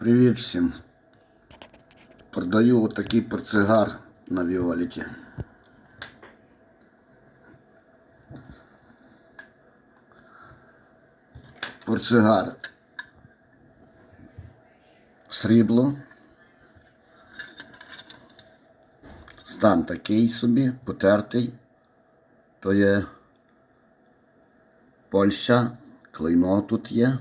Привіт всім. Продаю отакий портсигар на Віоліті. Портсигар. Срібло. Стан такий собі, потертий. То є Польща, клеймо тут є.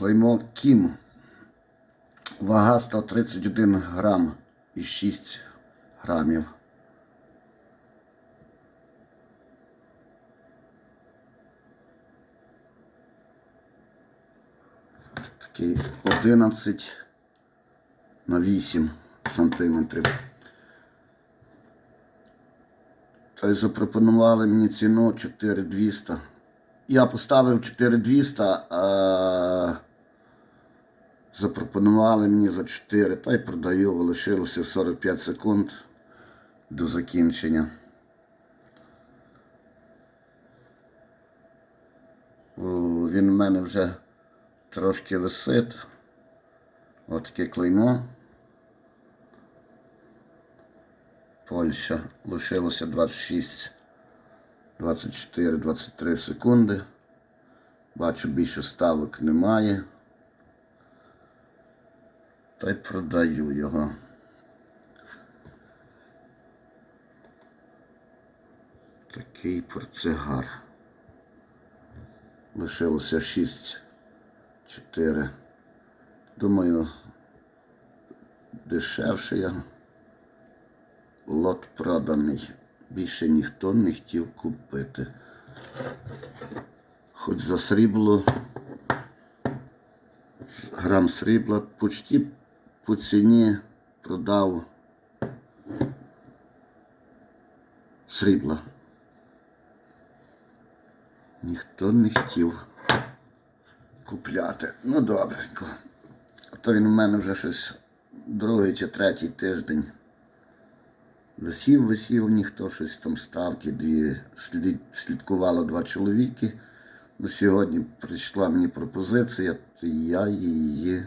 Клеймо Кім. Вага 131 грам і 6 грамів. Такий 11 на 8 сантиметрів. Та й запропонували мені ціну 4200. Я поставив 4200, а запропонували мені за 4, та й продаю, лишилося 45 секунд до закінчення. Він в мене вже трошки висить. Ось таке клеймо. Польща. Лишилося 26, 24, 23 секунди. Бачу, більше ставок немає. Та й продаю його. Такий портсигар. Лишилося 6, 4. Думаю, дешевше я. Лот проданий. Більше ніхто не хотів купити. Хоч за срібло, грам срібла, почти по ціні продав срібла. Ніхто не хотів купляти. Ну добренько. А то він у мене вже щось другий чи третій тиждень. Висів, висів, ніхто щось там ставки, дві слід, слідкувало два чоловіки. Ну, сьогодні прийшла мені пропозиція, то я її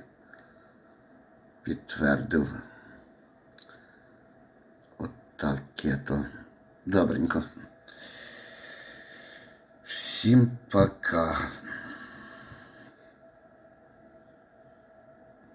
підтвердив. От таке то. Добренько. Всім пока.